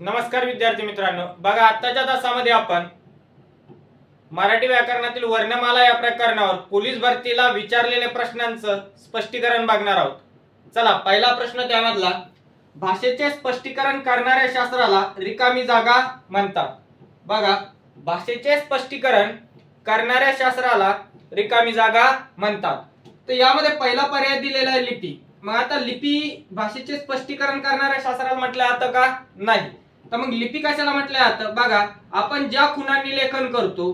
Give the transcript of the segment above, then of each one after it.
नमस्कार विद्यार्थी मित्रांनो. बघा आत्ताच्या तासामध्ये आपण मराठी व्याकरणातील वर्णमाला या प्रकरणावर पोलीस भरतीला विचारलेल्या प्रश्नांचं स्पष्टीकरण बघणार आहोत. चला पहिला प्रश्न त्यामधला. भाषेचे स्पष्टीकरण करणाऱ्या शास्त्राला रिकामी जागा म्हणतात. बघा भाषेचे स्पष्टीकरण करणाऱ्या शास्त्राला रिकामी जागा म्हणतात. तर यामध्ये पहिला पर्याय दिलेला आहे लिपी. मग आता लिपी भाषेचे स्पष्टीकरण करणाऱ्या शास्त्राला म्हटलं जातं का? नाही. तर मग लिपी कशाला म्हटलं जातं बघा आपण ज्या खुणांनी लेखन करतो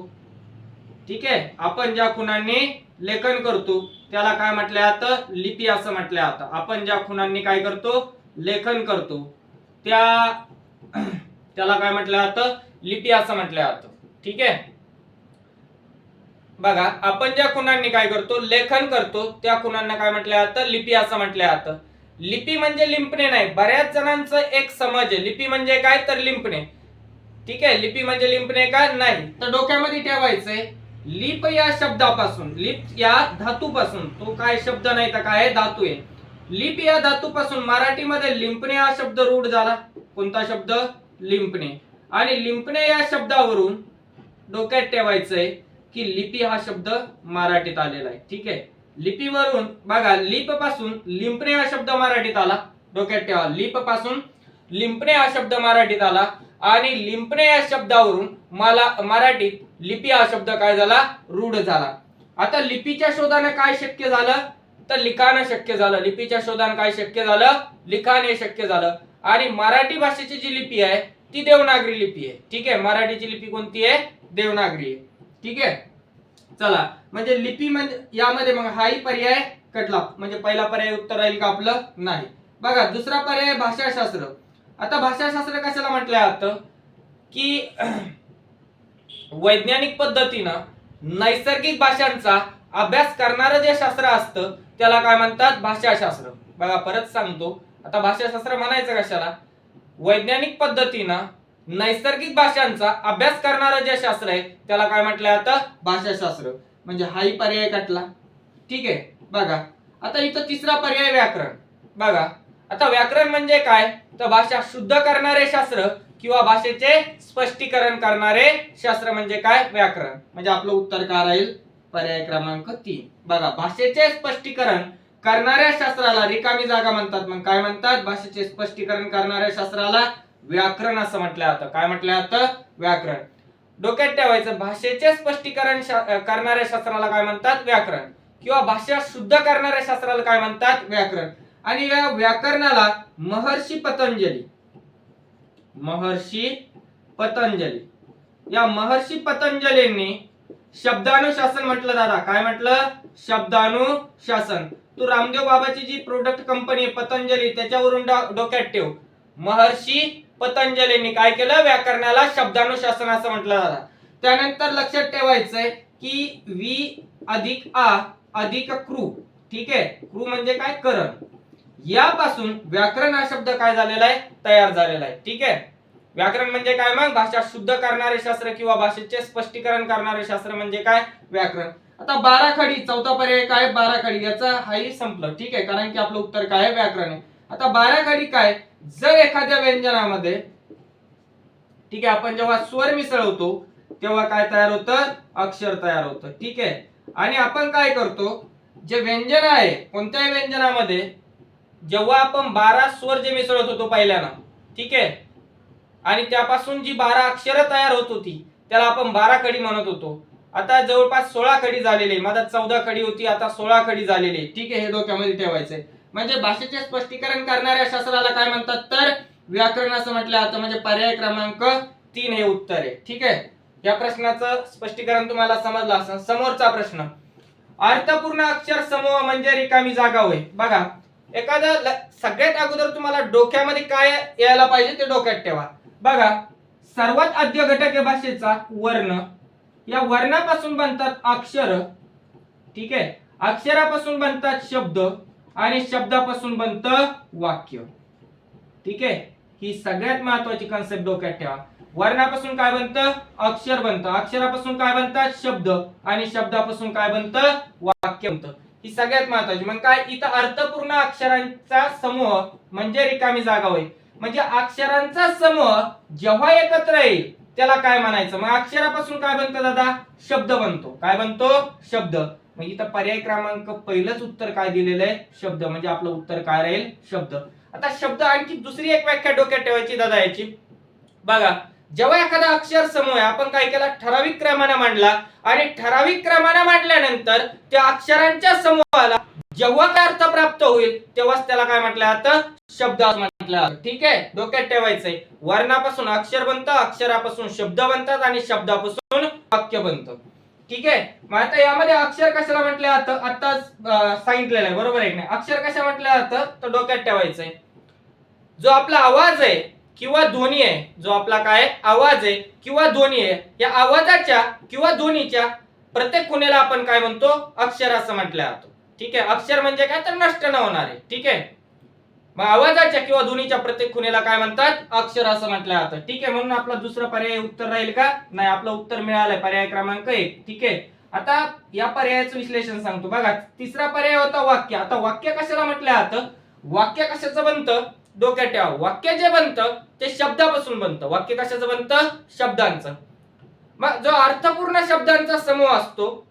ठीक आहे आपण ज्या खुणांनी लेखन करतो त्याला काय म्हटलं जातं? लिपी असं म्हटलं जातं. आपण ज्या खुणांनी काय करतो? लेखन करतो. त्या त्याला काय म्हटलं जातं? लिपी असं म्हटलं जातं. ठीक आहे? बघा आपण ज्या खुणांनी काय करतो? लेखन करतो त्या खुणांना काय म्हटलं जातं? लिपी असं म्हटलं जातं. लिपी म्हणजे लिंपणे नाही बऱ्याच जणांचं एक समज आहे. लिपी म्हणजे काय? तर लिंपणे. ठीक आहे? लिपी म्हणजे लिंपणे का? नाही. तर डोक्यामध्ये ठेवायचंय लिप या शब्दापासून लिप या धातूपासून. तो काय शब्द नाही तर काय? धातू आहे. लिप या धातूपासून मराठीमध्ये लिंपणे हा शब्द रूढ झाला. कोणता शब्द? लिंपणे. आणि लिंपणे या शब्दावरून डोक्यात ठेवायचंय की लिपी हा शब्द मराठीत आलेला आहे. ठीक आहे? लिपीवरून बघा लिपपासून लिंपणे हा शब्द मराठीत आला. डोक्यात ठेवा. लिपपासून लिंपणे हा शब्द मराठीत आला. आणि लिंपणे या शब्दावरून मला मराठीत लिपी हा शब्द काय झाला? रूढ झाला. आता लिपीच्या शोधाने काय शक्य झालं? तर लिखाण शक्य झालं. लिपीच्या शोधाने काय शक्य झालं? लिखाण हे शक्य झालं. आणि मराठी भाषेची जी लिपी आहे ती देवनागरी लिपी आहे. ठीक आहे? मराठीची लिपी कोणती आहे? देवनागरी आहे. ठीक आहे? चला म्हणजे लिपी म्हणजे यामध्ये मग हाही पर्याय कटला. म्हणजे पहिला पर्याय उत्तर राहील का आपलं? नाही. बघा दुसरा पर्याय भाषाशास्त्र. आता भाषाशास्त्र कशाला म्हटलं जातं की वैज्ञानिक पद्धतीनं नैसर्गिक भाषांचा अभ्यास करणारं जे शास्त्र असतं त्याला काय म्हणतात? भाषाशास्त्र. बघा परत सांगतो. आता भाषाशास्त्र म्हणायचं कशाला? वैज्ञानिक पद्धतीनं नैसर्गिक भाषांचा अभ्यास करणारं जे शास्त्र आहे त्याला काय म्हटलं जातं भाषाशास्त्र. म्हणजे हाही पर्याय कटला. ठीक आहे बघा. आता इथं तिसरा पर्याय व्याकरण. बघा. आता व्याकरण म्हणजे काय? तर भाषा शुद्ध करणारे शास्त्र किंवा भाषेचे स्पष्टीकरण करणारे शास्त्र म्हणजे काय? व्याकरण. म्हणजे आपलं उत्तर काय राहील? पर्याय क्रमांक तीन. बघा भाषेचे स्पष्टीकरण करणाऱ्या शास्त्राला रिकामी जागा म्हणतात. मग काय म्हणतात? भाषेचे स्पष्टीकरण करणाऱ्या शास्त्राला व्याकरण असं म्हटलं जातं. काय म्हटलं जातं? व्याकरण. डोक्यात ठेवायचं भाषेचे स्पष्टीकरण शा- करणाऱ्या शास्त्राला काय म्हणतात? व्याकरण. किंवा भाषा शुद्ध करणाऱ्या शास्त्राला काय म्हणतात? व्याकरण. आणि या व्याकरणाला महर्षी पतंजली. महर्षी पतंजली. या महर्षी पतंजलींनी शब्दानुशासन म्हटलं दादा. काय म्हटलं? शब्दानुशासन. तू रामदेव बाबाची जी प्रोडक्ट कंपनी आहे पतंजली त्याच्यावरून डोक्यात ठेव. महर्षी पतंजलींनी काय केलं? व्याकरणाला शब्दानुशासन असं म्हटलं दादा त्यानंतर लक्षात ठेवायचंय की वी अधिक आ अधिक क्रू. ठीक आहे? क्रू म्हणजे काय? करण. यापासून व्याकरण हा शब्द काय झालेला आहे? तयार झालेला आहे. ठीक आहे? व्याकरण म्हणजे काय मग? भाषा शुद्ध करणारे शास्त्र किंवा भाषेचे स्पष्टीकरण करणारे शास्त्र म्हणजे काय? व्याकरण. आता बारा खडी चौथा पर्याय काय? बारा खडी. याचा हाही संपलं. ठीक आहे? कारण की आपलं उत्तर काय? आहे व्याकरण आहे. आता बारा खडी काय? जर एखाद्या व्यंजनामध्ये ठीक आहे आपण जेव्हा स्वर मिसळवतो तेव्हा काय तयार होतं? अक्षर तयार होतं ठीक आहे? आणि आपण काय करतो? जे व्यंजन आहे कोणत्याही व्यंजनामध्ये जेव्हा आपण बारा स्वर जे मिसळत होतो पहिल्यानं ठीक आहे? आणि त्यापासून जी बारा अक्षरं तयार होत होती त्याला आपण बारा कडी म्हणत होतो. आता जवळपास सोळा कडी झालेली माझा चौदा कडी होती आता सोळा कडी झालेली आहे ठीक आहे? हे डोक्यामध्ये ठेवायचंय. म्हणजे भाषेचे स्पष्टीकरण करणाऱ्या शास्त्राला काय म्हणतात? तर व्याकरण असं म्हटलं जातं म्हणजे पर्याय क्रमांक तीन हे उत्तर आहे. ठीक आहे? या प्रश्नाचं स्पष्टीकरण तुम्हाला समजलं असं समोरचा प्रश्न. अर्थपूर्ण अक्षर समूह म्हणजे रिकामी जागा होय. बघा एखादा सगळ्यात अगोदर तुम्हाला डोक्यामध्ये काय यायला पाहिजे ते डोक्यात ठेवा. बघा सर्वात आद्य घटक आहे भाषेचा वर्ण. या वर्णापासून बनतात अक्षर. ठीक आहे? अक्षरापासून बनतात शब्द. आणि शब्दापासून बनतं वाक्य. ठीक आहे? ही सगळ्यात महत्वाची कन्सेप्ट डोक्यात ठेवा. वर्णापासून काय बनतं? अक्षर बनतं. अक्षरापासून काय बनतात शब्द. आणि शब्दापासून काय बनतं? वाक्य बनतं. ही सगळ्यात महत्वाची मग काय? इथं अर्थपूर्ण अक्षरांचा समूह म्हणजे रिकामी जागा होय. म्हणजे अक्षरांचा समूह जेव्हा एकत्र येईल त्याला काय म्हणायचं? मग अक्षरापासून काय बनतं दादा? शब्द बनतो. काय बनतो? शब्द. मग इथं पर्याय क्रमांक पहिलंच उत्तर काय दिलेलं आहे? शब्द. म्हणजे आपलं उत्तर काय राहील? शब्द. आता शब्द आणखी दुसरी एक व्याख्या डोक्यात ठेवायची दादा याची. बघा जेव्हा एखादा अक्षर समूह आहे आपण काय केला? ठराविक क्रमाने मांडला. आणि ठराविक क्रमाने मांडल्यानंतर त्या अक्षरांच्या समूहाला जेव्हा काय अर्थ प्राप्त होईल तेव्हाच त्याला काय म्हटलं जातं? शब्द म्हटलं ठीक आहे? डोक्यात ठेवायचंय. वर्णापासून अक्षर बनतं अक्षरापासून शब्द बनतात आणि शब्दापासून वाक्य बनतं. ठीक आहे? मग आता यामध्ये अक्षर कशाला म्हटलं जातं? आताच सांगितलेलं आहे. बरोबर आहे नाही? अक्षर कशा म्हटलं जातं? तर डोक्यात ठेवायचंय. जो आपला आवाज आहे किंवा ध्वनी आहे जो आपला काय आवाज आहे किंवा ध्वनी आहे या आवाजाच्या किंवा ध्वनीच्या प्रत्येक कुणेला आपण काय म्हणतो? अक्षर असं म्हटलं जातो. ठीक आहे? अक्षर म्हणजे काय? तर नष्ट न होणार. आहे ठीक आहे? मग आवाजाच्या किंवा ध्वनीच्या प्रत्येक खुणेला काय म्हणतात? अक्षर असं म्हटलं जातं. ठीक आहे म्हणून आपला दुसरा पर्याय उत्तर राहील का? नाही आपलं उत्तर मिळालंय. पर्याय क्रमांक एक. ठीक आहे? आता या पर्यायाचं विश्लेषण सांगतो. बघा तिसरा पर्याय होता वाक्य. आता वाक्य कशाला म्हटलं जातं? वाक्य कशाचं बनतं? डोक्यात ठेवा. वाक्य जे बनतं ते शब्दापासून बनतं. वाक्य कशाचं बनतं? शब्दांचं. मग जो अर्थपूर्ण शब्दांचा समूह असतो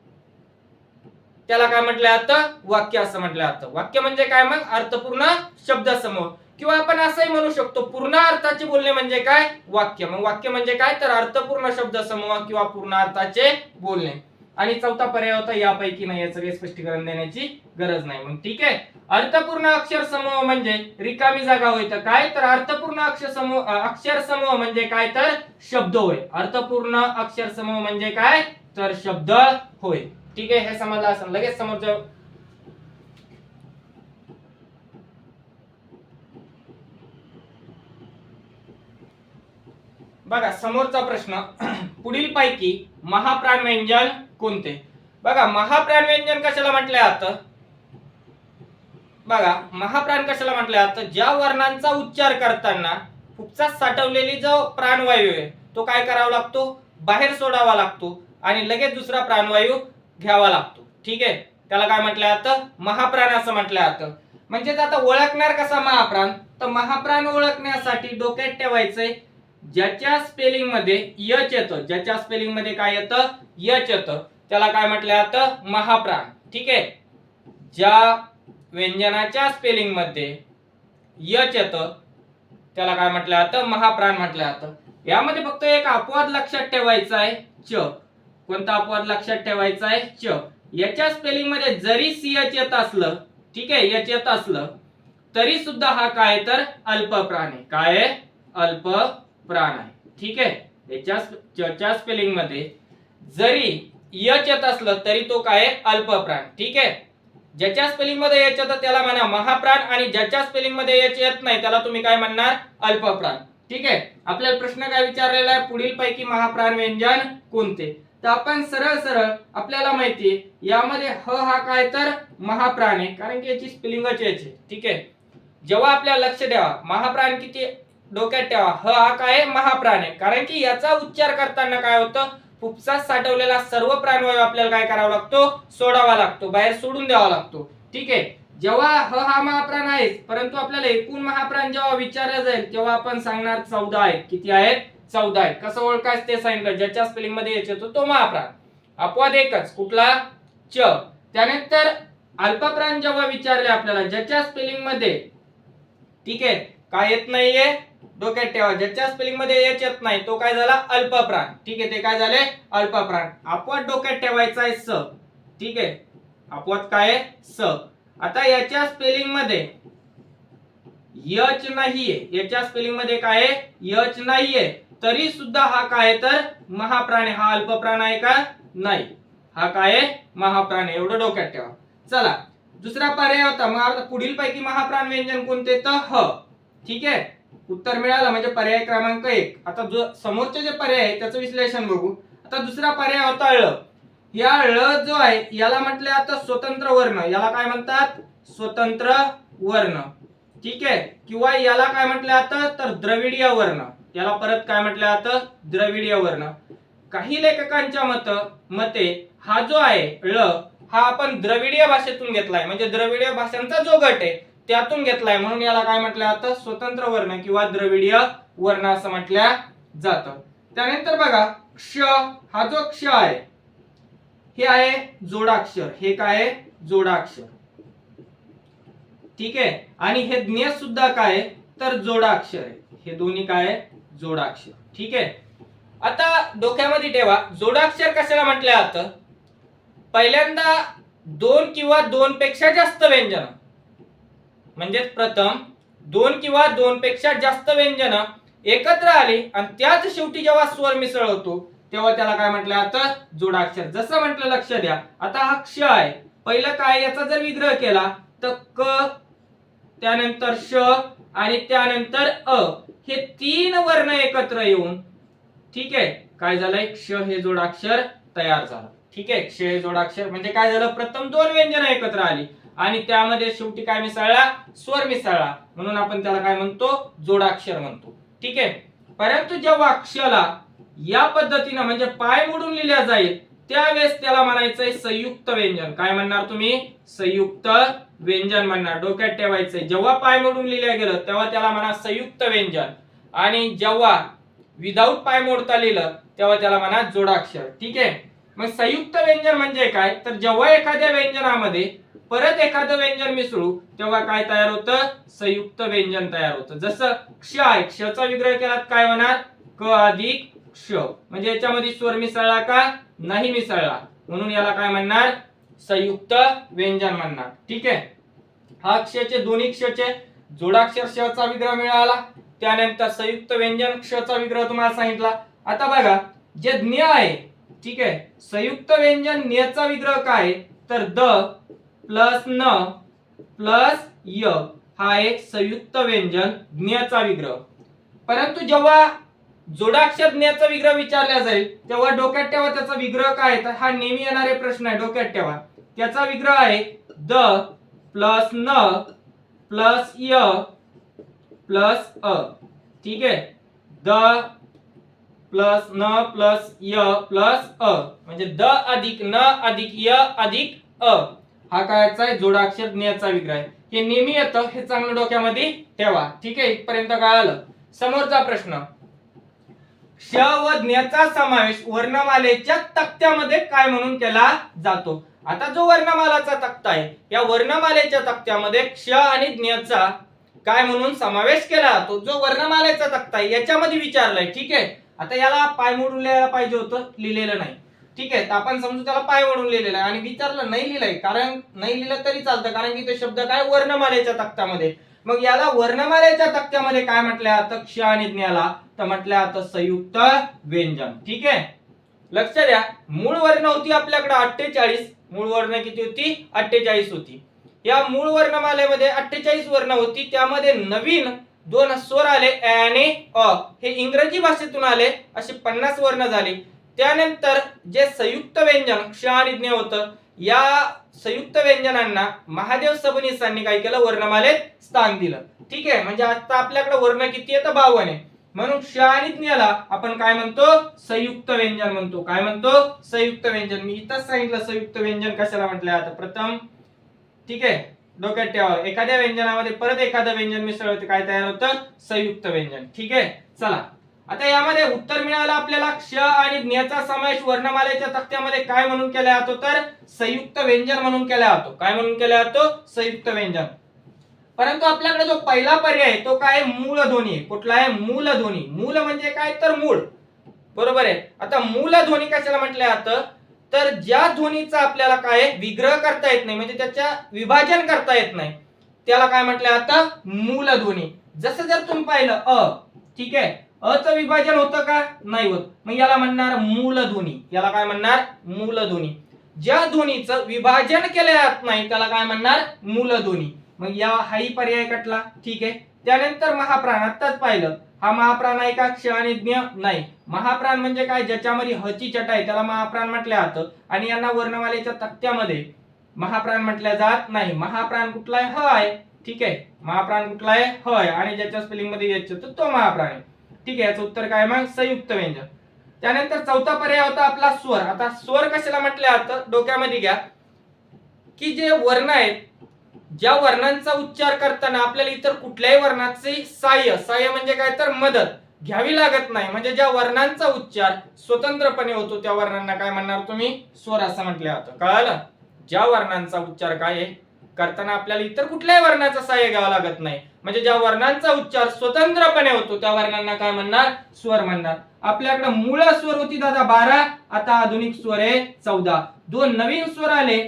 त्याला काय म्हटलं जातं? वाक्य असं म्हटलं जातं. वाक्य म्हणजे काय मग? अर्थपूर्ण शब्द समूह किंवा आपण असंही म्हणू शकतो पूर्ण अर्थाचे बोलणे म्हणजे काय? वाक्य. मग वाक्य म्हणजे काय? तर अर्थपूर्ण शब्द समूह किंवा पूर्ण अर्थाचे बोलणे. आणि चौथा पर्याय होता यापैकी नाही याचं काही स्पष्टीकरण देण्याची गरज नाही. मग ठीक आहे? अर्थपूर्ण अक्षर समूह म्हणजे रिकामी जागा होय तर काय? तर अर्थपूर्ण अक्षर समूह अक्षर समूह म्हणजे काय? तर शब्द होय. अर्थपूर्ण अक्षर समूह म्हणजे काय? तर शब्द होय. ठीक आहे हे समजलं असं लगेच समोरच्या बघा समोरचा प्रश्न पुढील पैकी महाप्राण व्यंजन कोणते? बघा महाप्राण व्यंजन कशाला म्हटलं जातं? बघा महाप्राण कशाला म्हटलं जातं? ज्या वर्णांचा उच्चार करताना फुफ्सात साठवलेली जो प्राणवायू आहे तो काय करावा लागतो? बाहेर सोडावा लागतो. आणि लगेच दुसरा प्राणवायू घ्यावा लागतो. ठीक आहे? त्याला काय म्हटलं जातं? महाप्राण असं म्हटलं जातं. म्हणजेच आता ओळखणार कसा महाप्राण? तर महाप्राण ओळखण्यासाठी डोक्यात ठेवायचंय ज्याच्या स्पेलिंगमध्ये यच येतं. ज्याच्या स्पेलिंगमध्ये काय येतं? यच येतं. त्याला काय म्हटलं जातं? महाप्राण. ठीक आहे? ज्या व्यंजनाच्या स्पेलिंगमध्ये यच येतं त्याला काय म्हटलं जातं? महाप्राण म्हटलं जातं. यामध्ये फक्त एक अपवाद लक्षात ठेवायचा आहे. च. कोणता अपवाद लक्षात ठेवायचा आहे? च. याच्या स्पेलिंगमध्ये जरी सी एच येत असलं ठीक आहे एच येत असलं तरी सुद्धा हा काय तर? अल्प प्राण. आहे? काय अल्प प्राण. आहे ठीक आहे? याच्या स्पेलिंगमध्ये जरी यच येत असलं तरी तो काय अल्प प्राण. ठीक आहे? ज्याच्या स्पेलिंगमध्ये यच येतं त्याला म्हणा महाप्राण आणि ज्याच्या स्पेलिंगमध्ये यच येत नाही त्याला तुम्ही काय म्हणणार? अल्प प्राण. ठीक आहे? आपल्याला प्रश्न काय विचारलेला आहे? पुढील पैकी महाप्राण व्यंजन कोणते? तर आपण सरळ सरळ आपल्याला माहितीये यामध्ये ह हा काय तर महाप्राण आहे कारण की याची स्पेलिंगच याची ठीक आहे? जेव्हा आपल्याला लक्ष द्यावा महाप्राण किती डोक्यात ठेवा ह हा काय महाप्राण आहे? कारण की याचा उच्चार करताना काय होतं? फुफ्सात साठवलेला सर्व प्राणवायू आपल्याला काय करावा लागतो? सोडावा लागतो बाहेर सोडून द्यावा लागतो ठीक आहे? जेव्हा ह हा महाप्राण आहे परंतु आपल्याला एकूण महाप्राण जेव्हा विचारलं जाईल तेव्हा आपण सांगणार चौदा आहेत किती आहेत? चौदा आहे. कसं ओळखायचं ते सांगितलं. ज्याच्या स्पेलिंगमध्ये याच येतो तो महाप्राण. अपवाद एकच. कुठला? च. त्यानंतर अल्पप्राण जेव्हा विचारले आपल्याला ज्याच्या स्पेलिंगमध्ये? ठीक आहे. काय येत नाहीये? डोक्यात ठेवा. ज्याच्या स्पेलिंगमध्ये एच येत नाही तो काय झाला? अल्पप्राण. ठीक आहे ते काय झाले? अल्पप्राण. अपवाद डोक्यात ठेवायचा आहे स. ठीक आहे. अपवाद काय आहे? स. आता याच्या स्पेलिंगमध्ये यच नाहीये. याच्या स्पेलिंगमध्ये काय आहे? यच नाहीये. तरी सुद्धा हा काय आहे तर महाप्राण आहे हा अल्पप्राण आहे का? नाही. हा काय आहे? महाप्राण. आहे एवढं डोक्यात ठेवा. चला दुसरा पर्याय होता. मग आता पुढील पैकी महाप्राण व्यंजन कोणते? तर ह. ठीक आहे? उत्तर मिळालं म्हणजे पर्याय क्रमांक एक. आता जो समोरचे जे पर्याय आहे त्याचं विश्लेषण बघू. आता दुसरा पर्याय होता ळ या ळ जो आहे याला म्हटले आता स्वतंत्र वर्ण. याला काय म्हणतात? स्वतंत्र वर्ण. ठीक आहे? किंवा याला काय म्हटलं आता? तर द्रविडीय वर्ण. याला परत काय म्हटलं जातं? द्रविडीय वर्ण काही लेखकांच्या मत मते हा जो आहे ळ हा आपण द्रविडीय भाषेतून घेतलाय. म्हणजे द्रविडीय भाषांचा जो गट आहे त्यातून घेतलाय. म्हणून याला काय म्हटलं जातं? स्वतंत्र वर्ण किंवा द्रविडीय वर्ण असं म्हटल्या जातं. त्यानंतर बघा क्ष हा जो क्ष आहे हे आहे जोडाक्षर. हे काय आहे? जोडाक्षर. ठीक आहे? आणि हे ज्ञ सुद्धा काय तर जोडाक्षर आहे. हे दोन्ही काय आहे? जोडाक्षर. ठीक आहे? आता डोक्यामध्ये ठेवा. जोडाक्षर कशाला म्हटलं जातं पहिल्यांदा दोन किंवा दोन पेक्षा जास्त व्यंजन. म्हणजेच प्रथम दोन किंवा दोन पेक्षा जास्त व्यंजन एकत्र आले आणि त्याच शेवटी जेव्हा स्वर मिसळ होतो तेव्हा त्याला काय म्हटलं जातं जोडाक्षर. जसं म्हटलं लक्ष द्या. आता हा क्ष आहे. पहिलं काय याचा जर विग्रह केला तर क त्यानंतर श आणि त्यानंतर अ हे तीन वर्ण एकत्र येऊन ठीक आहे काय झालंय? क्ष हे जोडाक्षर तयार झालं. ठीक आहे क्ष हे जोडाक्षर म्हणजे काय झालं? प्रथम दोन व्यंजन एकत्र आली. आणि त्यामध्ये शेवटी काय मिसळला? स्वर मिसळला. म्हणून आपण त्याला काय म्हणतो? जोडाक्षर म्हणतो. ठीक आहे? परंतु जेव्हा अक्षला या पद्धतीनं म्हणजे पाय मोडून लिहिल्या जाईल त्यावेळेस त्याला म्हणायचंय संयुक्त व्यंजन. काय म्हणणार तुम्ही? संयुक्त व्यंजन म्हणणार. डोक्यात ठेवायचंय. जेव्हा पाय मोडून लिहिल्या गेलं तेव्हा त्याला म्हणा संयुक्त व्यंजन. आणि जेव्हा विदाऊट पाय मोडता लिहिलं तेव्हा त्याला म्हणा जोडाक्षर. ठीक आहे? मग संयुक्त व्यंजन म्हणजे काय? तर जेव्हा एखाद्या व्यंजनामध्ये परत एखादं व्यंजन मिसळू तेव्हा काय तयार होतं? संयुक्त व्यंजन तयार होतं. जसं क्ष आहे क्षचा विग्रह केला काय होणार क अधिक क्ष. म्हणजे याच्यामध्ये स्वर मिसळला का? नाही मिसळला. म्हणून याला काय म्हणणार? संयुक्त व्यंजन म्हणणार ठीक आहे? हा क्षचे दोन्ही क्षचे जोडाक्षर क्षचा विग्रह मिळाला. त्यानंतर संयुक्त व्यंजन क्षचा विग्रह तुम्हाला सांगितला. आता बघा जे ज्ञ आहे ठीक आहे? संयुक्त व्यंजन ज्ञचा विग्रह काय? तर द प्लस न प्लस य हा एक संयुक्त व्यंजन ज्ञचा विग्रह. परंतु जेव्हा जोडाक्षर ज्ञाचा विग्रह विचारला जाईल तेव्हा डोक्यात ठेवा त्याचा विग्रह काय तर हा नेहमी येणारे प्रश्न आहे डोक्यात ठेवा. त्याचा विग्रह आहे द प्लस न प्लस य प्लस अ. ठीक आहे? द प्लस न प्लस य प्लस अ. म्हणजे द अधिक न अधिक य अधिक अ. हा कायचा आहे? जोडाक्षर ज्ञाचा विग्रह आहे. हे नेहमी येतं. हे चांगलं डोक्यामध्ये ठेवा. ठीक आहे? इथपर्यंत काय आलं समोरचा प्रश्न. क्ष व ज्ञाचा समावेश वर्णमालेच्या तक्त्यामध्ये काय म्हणून केला जातो? आता जो वर्णमालाचा तक्ता आहे या वर्णमालेच्या तक्त्यामध्ये क्ष आणि ज्ञचा काय म्हणून समावेश केला जातो जो वर्णमालेचा तक्ता आहे याच्यामध्ये विचारलाय ठीक आहे? आता याला पाय मोडून लिहायला पाहिजे होतं लिहिलेलं नाही. ठीक आहे तर आपण समजू त्याला पाय मोडून लिहिलेलं आहे. आणि विचारलं नाही लिहिलंय कारण नाही लिहिलं तरी चालतं कारण की ते शब्द काय? वर्णमालेच्या तक्त्यामध्ये. मग याला वर्णमालेच्या तक्त्यामध्ये काय म्हटलं जातं? क्ष आणि ज्ञाला. तर म्हटलं जातं संयुक्त व्यंजन. ठीक आहे? लक्ष द्या. मूळ वर्ण होती आपल्याकडे अठ्ठेचाळीस. मूळ वर्ण किती होती? अठ्ठेचाळीस होती. या मूळ वर्णमालेमध्ये अठ्ठेचाळीस वर्ण होती. त्यामध्ये नवीन दोन स्वर आले अ अ. हे इंग्रजी भाषेतून आले असे पन्नास वर्ण झाले. त्यानंतर जे संयुक्त व्यंजन क्ष आणि ज्ञ होतं या संयुक्त व्यंजनांना महादेव सबनीसांनी काय केलं? वर्णमालेत स्थान दिलं. ठीक आहे? म्हणजे आता आपल्याकडे वर्ण किती आहे तर बावन आहे. म्हणून क्ष आणि ज्ञाला आपण काय म्हणतो? संयुक्त व्यंजन म्हणतो. काय म्हणतो? संयुक्त व्यंजन. मी इथंच सांगितलं संयुक्त व्यंजन कशाला म्हटलं आता प्रथम ठीक आहे डोक्यात ठेवा. एखाद्या व्यंजनामध्ये परत एखादं व्यंजन मिसळ काय तयार होतं? संयुक्त व्यंजन. ठीक आहे? चला. आता यामध्ये उत्तर मिळालं आपल्याला. क्ष आणि ज्ञाचा समावेश वर्णमालेच्या तक्त्यामध्ये काय म्हणून केला जातो? तर संयुक्त व्यंजन म्हणून केला जातो. काय म्हणून केला जातो? संयुक्त व्यंजन. परंतु आपल्याकडे जो पहिला पर्याय तो काय मूळ ध्वनी कुठला आहे? मूल ध्वनी. मूल म्हणजे काय? तर मूळ. बरोबर आहे? आता मूल ध्वनी कशाला म्हटलं जातं? तर ज्या ध्वनीचा आपल्याला काय विग्रह करता येत नाही म्हणजे त्याच्या विभाजन करता येत नाही त्याला काय म्हटलं आता मूल ध्वनी. जसं जर तुम्ही पाहिलं अ ठीक आहे? अचं विभाजन होतं का? नाही होत. मग याला म्हणणार मूल ध्वनी. याला काय म्हणणार? मूल ध्वनी. ज्या ध्वनीचं विभाजन केलं जात नाही त्याला काय म्हणणार? मूल ध्वनी. मग या हाही पर्याय कटला. ठीक आहे. त्यानंतर महाप्राण आत्ताच पाहिलं. हा महाप्राण आहे का? क्ष आणि ज्ञ नाही. महाप्राण म्हणजे काय? ज्याच्यामध्ये हची चट आहे. त्याला महाप्राण म्हटलं जातं. आणि यांना वर्णमालेच्या तक्त्यामध्ये महाप्राण म्हटल्या जात नाही. महाप्राण कुठला आहे ह आहे. ठीक आहे. महाप्राण कुठला आहे ह आहे. आणि ज्याच्या स्पेलिंगमध्ये येत तर तो महाप्राण आहे. ठीक आहे. याचं उत्तर काय? मग संयुक्त व्यंजन. त्यानंतर चौथा पर्याय होता आपला स्वर. आता स्वर कशाला म्हटलं जातं? डोक्यामध्ये घ्या. की जे वर्ण आहेत ज्या वर्णांचा उच्चार करताना आपल्याला इतर कुठल्याही वर्णाचे साह्य साह्य म्हणजे काय तर मदत घ्यावी लागत नाही. म्हणजे ज्या वर्णांचा उच्चार स्वतंत्रपणे होतो त्या वर्णांना काय म्हणणार तुम्ही? स्वर असं म्हटलं जातं. कळालं? ज्या वर्णांचा उच्चार काय आहे? करताना आपल्याला इतर कुठल्याही वर्णाचा सहाय्य घ्यावा लागत नाही. म्हणजे ज्या वर्णांचा उच्चार स्वतंत्रपणे होतो त्या वर्णांना काय म्हणणार? स्वर म्हणणार. आपल्याकडे मूळ स्वर होती दादा बारा आता आधुनिक स्वर आहे चौदा. दोन नवीन स्वर आले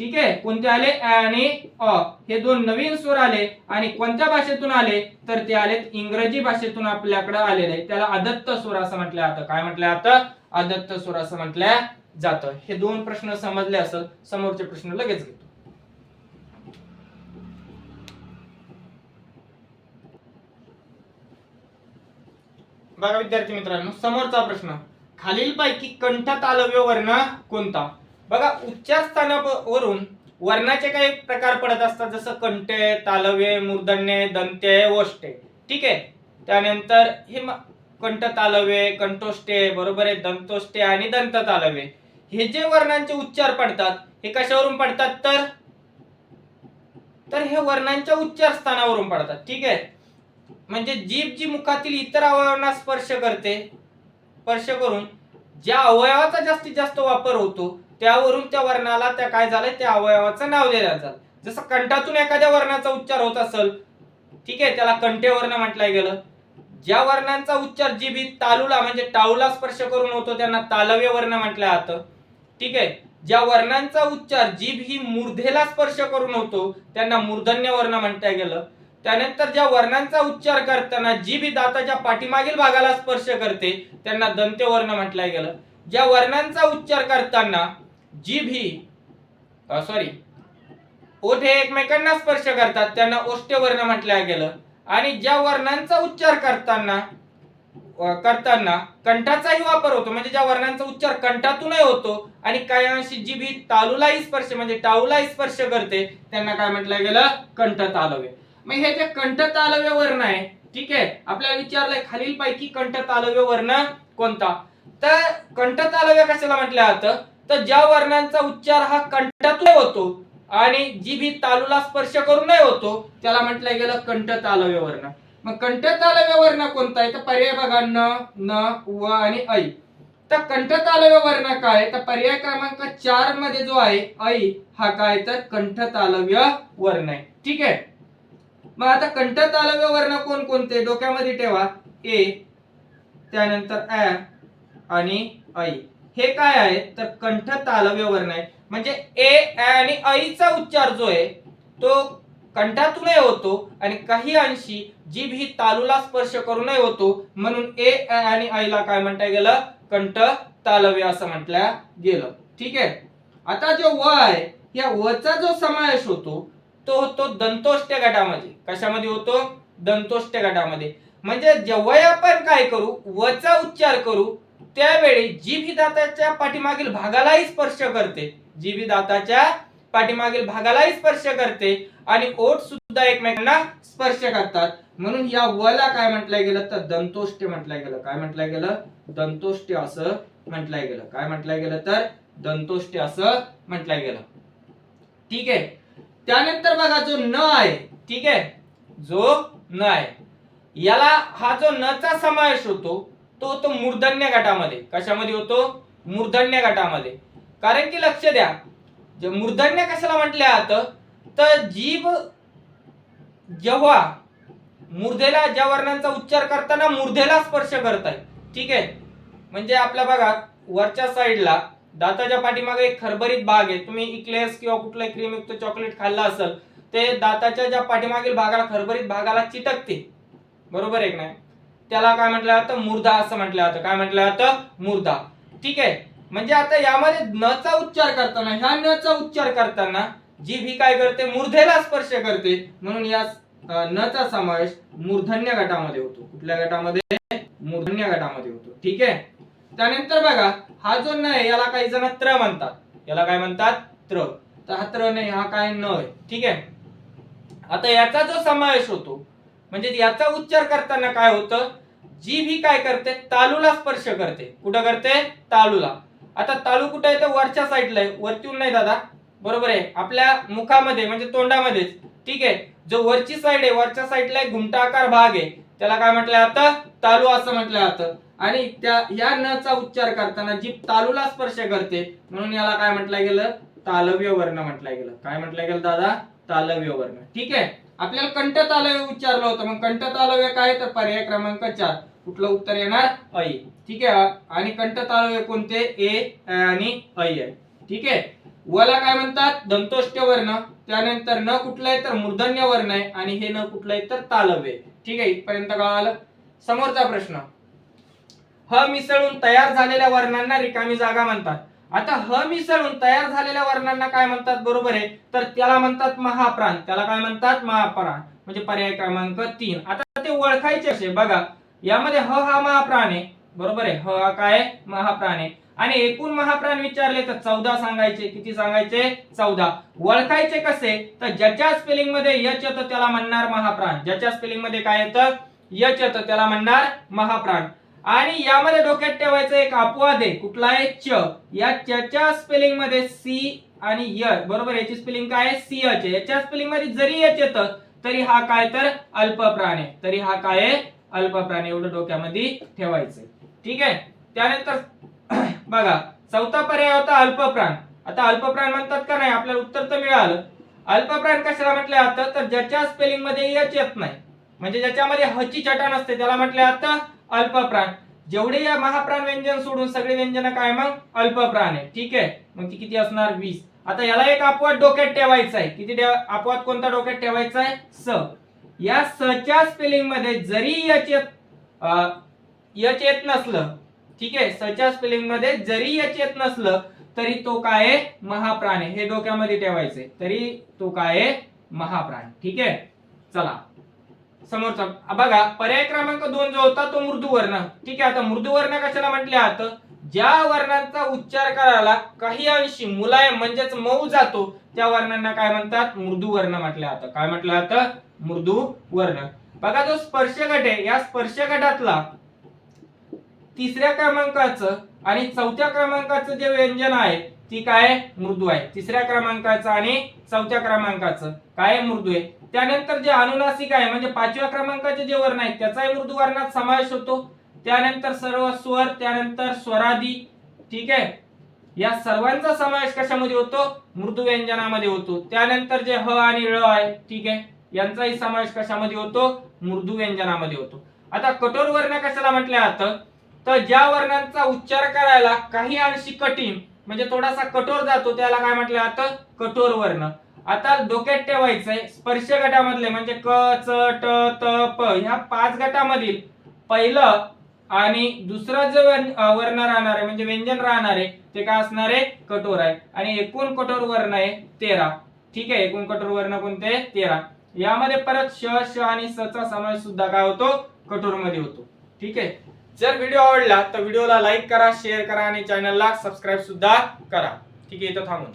ठीक आहे? कोणते आले? आणि अ. हे दोन नवीन स्वर आले. आणि कोणत्या भाषेतून आले? तर ते आले इंग्रजी भाषेतून आपल्याकडे आलेले त्याला अदत्त स्वर असं म्हटलं जातं. काय म्हटलं जातं? अदत्त स्वर असं म्हटलं जातं. हे दोन प्रश्न समजले असेल समोरचे प्रश्न लगेच घेतो. बघा विद्यार्थी मित्रांनो समोरचा प्रश्न. खालीलपैकी कंठ तालव्य वर्ण कोणता? बघा उच्चार स्थानावरून वर्णाचे काही प्रकार पडत असतात जसं कंठे तालव्य मूर्धन्ये दंत्ये ओष्टे ठीक आहे? त्यानंतर हे कंठ तालवे कंठोष्टे बरोबर आहे दंतोष्टे आणि दंत तालवे. हे जे वर्णांचे उच्चार पडतात हे कशावरून पडतात तर? तर हे वर्णांच्या उच्चार स्थानावरून पडतात. ठीक आहे? म्हणजे जीभ जी मुखातील इतर अवयवांना स्पर्श करते स्पर्श करून ज्या अवयवाचा जास्तीत जास्त वापर होतो त्यावरून त्या वर्णाला त्या काय झालं त्या अवयवाचं नाव दिलं जातं. जसं कंठातून एखाद्या वर्णाचा उच्चार होत असेल ठीक आहे त्याला कंठे वर्ण म्हटलं गेलं. ज्या वर्णांचा उच्चार जीभी तालूला म्हणजे टाळूला स्पर्श करून होतो त्यांना तालव्य वर्ण म्हटलं जातं. ठीक आहे ज्या वर्णांचा उच्चार जीभ ही मूर्धेला स्पर्श करून होतो त्यांना मूर्धन्य वर्ण म्हणता गेलं. त्यानंतर ज्या वर्णांचा उच्चार करताना जीभ ही दाताच्या पाठीमागील भागाला स्पर्श करते त्यांना दंत्य वर्ण म्हटलं गेलं. ज्या वर्णांचा उच्चार करताना जीभ ही सॉरी ओठ हे एकमेकांना स्पर्श करतात त्यांना ओष्ट वर्ण म्हटलं गेलं. आणि ज्या वर्णांचा उच्चार करताना करताना कंठाचाही वापर होतो. म्हणजे ज्या वर्णांचा उच्चार कंठातूनही होतो आणि काही अंशी भी तालूलाही स्पर्श म्हणजे टाळूलाही स्पर्श करते त्यांना काय म्हटलं गेलं? कंठ तालव्य मग हे जे कंठ तालव्य वर्ण आहे ठीक आहे आपल्याला विचारलंय खालील पैकी कंठ तालव्य वर्ण कोणता? तर कंठ तालव्य कशाला म्हटलं जातं? तर ज्या वर्णांचा उच्चार हा कंठातून होतो आणि जी भी तालूला स्पर्श करून नाही होतो त्याला म्हटलं गेलं कंठ तालव्य वर्ण. मग कंठ तालव्य वर्ण कोणता आहे? तर पर्याय बघा न न व आणि ऐ तर कंठ तालव्य वर्ण काय तर पर्याय क्रमांक चारमध्ये जो आहे ऐ हा काय तर कंठ तालव्य वर्ण आहे. ठीक आहे? मग आता कंठ तालव्य वर्ण कोण कोणते डोक्यामध्ये ठेवा. ए त्यानंतर अ आणि ऐ हे काय आहे? तर कंठ तालव्य वर्ण आहे. म्हणजे ए आणि ऐचा उच्चार जो आहे तो कंठातूनही होतो आणि काही अंशी जीभ ही तालूला स्पर्श करूनही होतो. म्हणून ए आणि ऐला काय म्हणता गेलं? कंठ तालव्य असं म्हटलं गेलं. ठीक आहे? आता जो व आहे या वचा जो समावेश होतो तो होतो दंतोष्ट गटामध्ये. कशामध्ये होतो? दंतोष्ट गटामध्ये. म्हणजे जेव्हा आपण काय करू? वचा उच्चार करू त्यावेळी जीभी दाताच्या पाठीमागील भागालाही स्पर्श करते. जीभी दाताच्या पाठीमागील भागालाही स्पर्श करते आणि ओठ सुद्धा एकमेकांना स्पर्श करतात. म्हणून या वला काय म्हटलं गेलं तर दंतोष्ट म्हटलं गेलं. काय म्हटलं गेलं? दंतोष्ट असं म्हटलं गेलं. काय म्हटलं गेलं तर? दंतोष्ट असं म्हटलं गेलं. ठीक आहे? त्यानंतर बघा जो न आहे ठीक आहे? जो न आहे. याला हा जो न चा समावेश होतो तो होतो मूर्धन्य गटामध्ये कशामध्ये होतो? मूर्धन्य गटामध्ये कारण की लक्ष द्या जे मूर्धन्य कशाला म्हटलं जातं तर जीभ जेव्हा मूर्धेला ज्या वर्णांचा उच्चार करताना मूर्धेला स्पर्श करताय. ठीक आहे? म्हणजे आपल्या बघा वरच्या साईडला दाताच्या पाठीमागे एक खरबरीत भाग आहे. तुम्ही इक्लेस किंवा कुठलाही क्रीमयुक्त चॉकलेट खाल्लं असेल ते दाताच्या ज्या पाठीमागील भागाला खरबरीत भागाला चिटकते. बरोबर आहे ना नाही? त्याला काय म्हटलं जातं? मुर्दा असं म्हटलं जातं. काय म्हटलं जातं? मुर्दा. ठीक आहे? म्हणजे आता यामध्ये न चा उच्चार करताना ह्या न चा उच्चार करताना जीभ ही काय करते? मूर्धेला स्पर्श करते. म्हणून या न चा समावेश मूर्धन्य गटामध्ये होतो. कुठल्या गटामध्ये? मूर्धन्य गटामध्ये होतो. ठीक आहे? त्यानंतर बघा हा जो न आहे याला काही जण त्र म्हणतात. याला काय म्हणतात? त्र. तर हा त्र नाही हा काय न आहे. ठीक आहे? आता याचा जो समावेश होतो म्हणजे याचा उच्चार करताना काय होतं? जीभ ही काय करते तालूला स्पर्श करते. कुठं करते? तालूला. आता तालू कुठं आहे? तर वरच्या साईडला आहे. वरतून नाही दादा. बरोबर आहे. आपल्या मुखामध्ये म्हणजे तोंडामध्येच. ठीक आहे? जो वरची साईड आहे वरच्या साईडला एक घुमटाकार भाग आहे. त्याला काय म्हटलं जातं? तालू असं म्हटलं जातं. आणि त्या या न चा उच्चार करताना जी तालूला स्पर्श करते म्हणून याला काय म्हटलं गेलं? तालव्य वर्ण म्हटलं गेलं. काय म्हटलं गेलं दादा? तालव्य वर्ण. ठीक आहे? आपल्याला कंठ तालव्य उच्चारलं होतं. मग कंठ तालव्य काय? तर पर्याय क्रमांक चार. कुठलं उत्तर येणार? ऐ ठीक आहे. आणि कंठ तालव्य कोणते? ए आणि ऐ आहे. ठीक आहे? वला काय म्हणतात? दंतोष्ट वर्ण. त्यानंतर न कुठलं आहे तर मूर्धन्य वर्ण आहे. आणि हे न कुठलं आहे तर तालव्य ठीक आहे? इथपर्यंत कळालं? समोरचा प्रश्न. ह मिसळून तयार झालेल्या वर्णांना रिकामी जागा म्हणतात. आता ह मिसळून तयार झालेल्या वर्णांना काय म्हणतात? बरोबर आहे. तर त्याला म्हणतात महाप्राण. त्याला काय म्हणतात? महाप्राण. म्हणजे पर्याय क्रमांक तीन. आता ते ओळखायचे असे. बघा यामध्ये ह हा महाप्राण आहे. बरोबर आहे. ह हा काय? महाप्राण आहे. आणि एकूण महाप्राण विचारले तर चौदा सांगायचे. किती सांगायचे? चौदा. ओळखायचे कसे? तर ज्याच्या स्पेलिंगमध्ये यच येतं त्याला म्हणणार महाप्राण. ज्याच्या स्पेलिंगमध्ये काय येतं? यच येतं त्याला म्हणणार महाप्राण. आणि यामध्ये डोक्यात ठेवायचं एक अपवाद आहे. कुठला आहे च. या च्या स्पेलिंगमध्ये सी आणि य. बरोबर? याची स्पेलिंग काय आहे? सी एच याच्या स्पेलिंगमध्ये जरी यच येतं तरी हा काय तर अल्पप्राण आहे. तरी हा काय आहे? अल्पप्राण एवढं डोक्यामध्ये ठेवायचं ठीक आहे? त्यानंतर बघा. चौथा पर्याय होता अल्पप्राण आता अल्पप्राण म्हणतात का नाही? आपल्याला उत्तर तर मिळालं. अल्पप्राण कशाला म्हटलं जातं तर ज्याच्या स्पेलिंगमध्ये यच येत नाही. म्हणजे ज्याच्यामध्ये हची छटा नसते त्याला म्हटलं जातं अल्पप्राण जेवढे या महाप्राण व्यंजन सोडून सगळे व्यंजन काय मग? अल्पप्राण आहे. ठीक आहे? मग ती किती असणार? वीस. आता याला एक अपवाद डोक्यात ठेवायचा आहे. किती अपवाद कोणता डोक्यात ठेवायचा आहे? स. या सच्या स्पेलिंगमध्ये जरी यच येत यच येत नसलं ठीक आहे? सच्या स्पेलिंगमध्ये जरी यच येत नसलं तरी तो काय आहे? महाप्राण आहे. हे डोक्यामध्ये ठेवायचंय. तरी तो काय आहे? महाप्राण. ठीक आहे? चला. समोरचा. बघा पर्याय क्रमांक दोन जो होता तो मृदू वर्ण ठीक आहे आता मृदू वर्ण कशाला म्हटले जातं? ज्या वर्णांचा उच्चार करायला काही अंशी मुलायम म्हणजेच मऊ जातो त्या वर्णांना काय म्हणतात? मृदू वर्ण म्हटलं जातं. काय म्हटलं जातं? मृदू वर्ण बघा जो स्पर्शगट आहे या स्पर्श गटातला तिसऱ्या क्रमांकाचं आणि चौथ्या क्रमांकाचं जे व्यंजन आहे ती काय? मृदू आहे. तिसऱ्या क्रमांकाचं आणि चौथ्या क्रमांकाचं. काय आहे? मृदू आहे. त्यानंतर जे अनुनासिक आहे म्हणजे पाचव्या क्रमांकाचे जे वर्ण आहेत त्याचाही मृदू वर्णात समावेश होतो. त्यानंतर सर्व स्वर त्यानंतर स्वरादी ठीक आहे? या सर्वांचा समावेश कशामध्ये होतो? मृदू व्यंजनामध्ये होतो. त्यानंतर जे ह आणि ळ आहे ठीक आहे? यांचाही समावेश कशामध्ये होतो? मृदू व्यंजनामध्ये होतो. आता कठोर वर्ण कशाला म्हटलं जातं? तर ज्या वर्णांचा उच्चार करायला काही अंशी कठीण म्हणजे थोडासा कठोर जातो त्याला काय म्हटलं जातं कठोर वर्ण. आता डोक्यात ठेवायचंय स्पर्श गटामधले म्हणजे क च ट त प ह्या पाच गटामधील पहिलं आणि दुसरं जे वर्ण राहणार आहे म्हणजे व्यंजन राहणार आहे ते काय असणार? आहे कठोर आहे. आणि एकूण कठोर वर्ण आहे तेरा. ठीक आहे एकूण कठोर वर्ण कोणते? तेरा. यामध्ये परत श श आणि स चा समावेश सुद्धा काय होतो? कठोरमध्ये होतो. ठीक आहे? जर व्हिडिओ आवडला तर व्हिडिओला लाईक करा शेअर करा आणि चॅनलला सबस्क्राईब सुद्धा करा. ठीक आहे इथं थांबून.